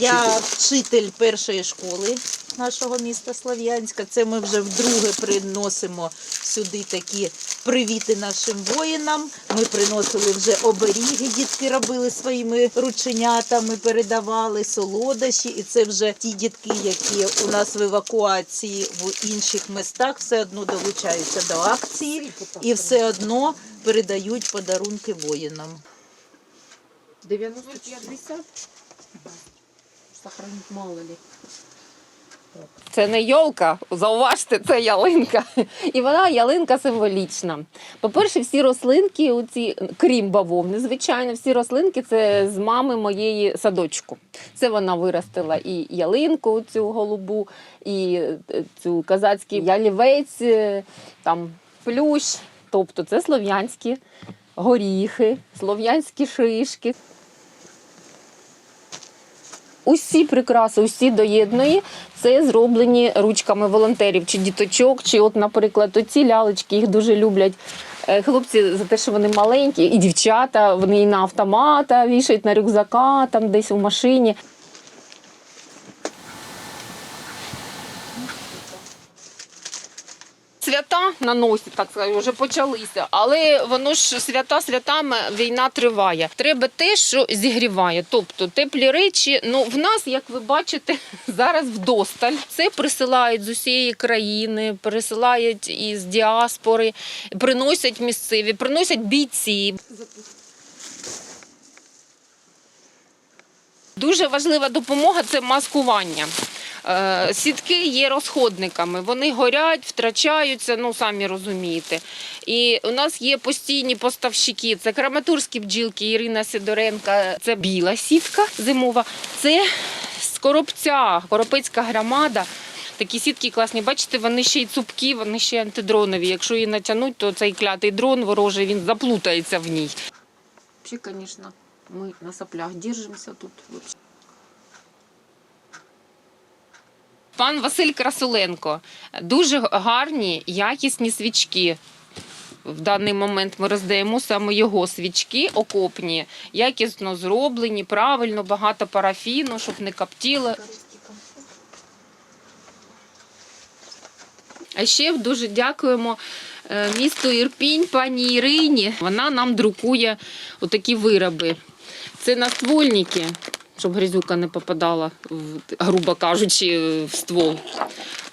Я вчитель першої школи нашого міста Слов'янська. Це ми вже вдруге приносимо сюди такі привіти нашим воїнам. Ми приносили вже оберіги, дітки робили своїми рученятами, передавали солодощі. І це вже ті дітки, які у нас в евакуації в інших містах, все одно долучаються до акції і все одно передають подарунки воїнам. 90-50? Сохранить мало ли. Це не йолка, зауважте, це ялинка. І вона ялинка символічна. По-перше, всі рослинки, оці, крім бавовни, звичайно, всі рослинки це з мами моєї садочку. Це вона виростила і ялинку, цю голубу, і е, цю казацький ялівець, е, там плющ. Тобто це слов'янські горіхи, слов'янські шишки. Усі прикраси, усі доєдної, це зроблені ручками волонтерів чи діточок, чи, от, наприклад, оці лялечки їх дуже люблять. е, Хлопці за те, що вони маленькі, і дівчата, вони і на автомата вішають на рюкзака, там десь у машині. Свята на носі, так сказати, вже почалися, але воно ж свята святами війна триває. Треба те, що зігріває. Тобто теплі речі. Ну в нас, як ви бачите, зараз вдосталь. Це присилають з усієї країни, присилають із діаспори, приносять місцеві, приносять бійці. Дуже важлива допомога це маскування. Е, Сітки є розходниками, вони горять, втрачаються, ну самі розумієте. І у нас є постійні поставщики. Це краматурські бджілки Ірина Сидоренка, це біла сітка зимова, це з коробця, коропецька громада. Такі сітки класні. Бачите, вони ще й цупкі, вони ще антидронові. Якщо її натягнуть, то цей клятий дрон ворожий він заплутається в ній. Взагалі, звісно, ми на соплях держимося тут. Пан Василь Красуленко. Дуже гарні, якісні свічки. В даний момент ми роздаємо саме його свічки окопні, якісно зроблені, правильно, багато парафіну, щоб не коптіло. А ще дуже дякуємо е, місту Ірпінь, пані Ірині. Вона нам друкує отакі вироби. Це наствольники, щоб грізюка не попадала, грубо кажучи, в ствол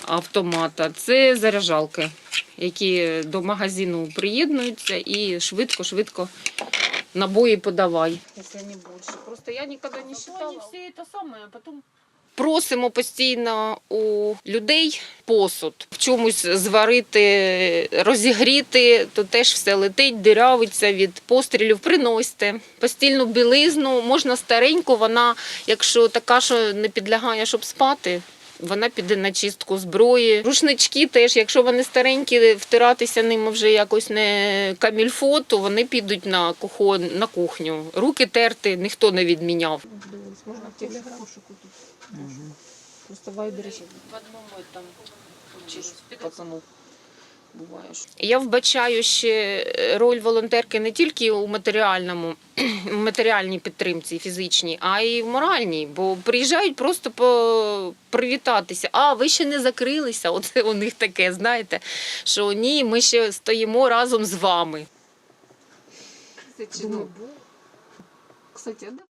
автомата. Це заряджалки, які до магазину приєднуються і швидко-швидко набої подавай. Якщо не більше. Просто я ніколи не вважала. все те саме, а потом... Просимо постійно у людей посуд в чомусь зварити, розігріти, то теж все летить, дирявиться від пострілів. Приносьте постільну білизну, можна стареньку, вона, якщо така, що не підлягає, щоб спати. Вона піде на чистку зброї. Рушнички теж, якщо вони старенькі, втиратися ними вже якось не камільфо, то вони підуть на кухонь, на кухню. Руки терти ніхто не відміняв. Можна в телеграмшику тут. Просто в вайбері. В одному там пацану буваєш. Я вбачаю ще роль волонтерки не тільки у матеріальному, у матеріальній підтримці фізичній, а й в моральній. Бо приїжджають просто по привітатися. А ви ще не закрилися? Оце у них таке, знаєте, що ні, ми ще стоїмо разом з вами. Думаю, Кстати, да?